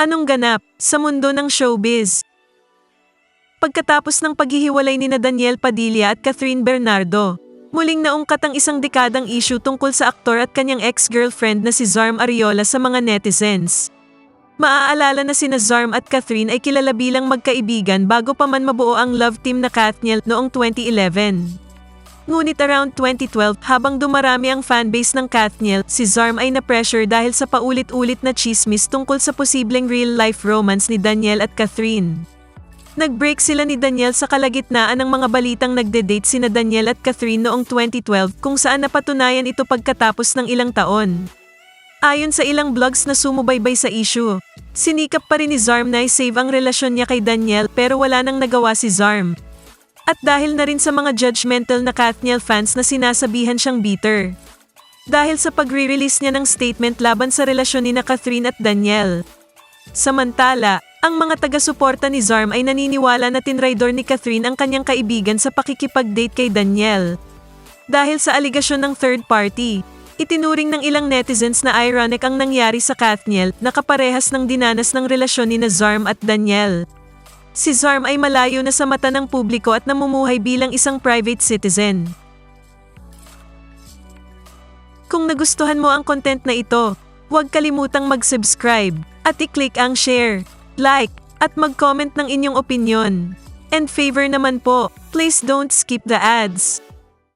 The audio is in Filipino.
Anong ganap sa mundo ng showbiz? Pagkatapos ng paghihiwalay ni na Daniel Padilla at Catherine Bernardo, muling naungkat ang isang dekadang issue tungkol sa aktor at kanyang ex-girlfriend na si Zarm Ariola sa mga netizens. Maaalala na sina Zarm at Catherine ay kilala bilang magkaibigan bago pa man mabuo ang love team na Kathniel noong 2011. Ngunit around 2012, habang dumarami ang fanbase ng Kathniel, si Zarm ay na-pressure dahil sa paulit-ulit na chismis tungkol sa posibleng real-life romance ni Daniel at Catherine. Nag-break sila ni Daniel sa kalagitnaan ng mga balitang nagde-date sina Daniel at Catherine noong 2012 kung saan napatunayan ito pagkatapos ng ilang taon. Ayon sa ilang blogs na sumubaybay sa issue, sinikap pa rin ni Zarm na i-save ang relasyon niya kay Daniel pero wala nang nagawa si Zarm. At dahil na rin sa mga judgmental na Kathniel fans na sinasabihan siyang bitter. Dahil sa pagre-release niya ng statement laban sa relasyon ni na Catherine at Daniel. Samantala, ang mga taga-suporta ni Zarm ay naniniwala na tinraidor ni Catherine ang kanyang kaibigan sa pakikipag-date kay Daniel. Dahil sa aligasyon ng third party, itinuring ng ilang netizens na ironic ang nangyari sa Kathniel na kaparehas ng dinanas ng relasyon ni Zarm at Daniel. Si Zarm ay malayo na sa mata ng publiko at namumuhay bilang isang private citizen. Kung nagustuhan mo ang content na ito, huwag kalimutang mag-subscribe at i-click ang share, like, at mag-comment ng inyong opinion. And favor naman po, please don't skip the ads.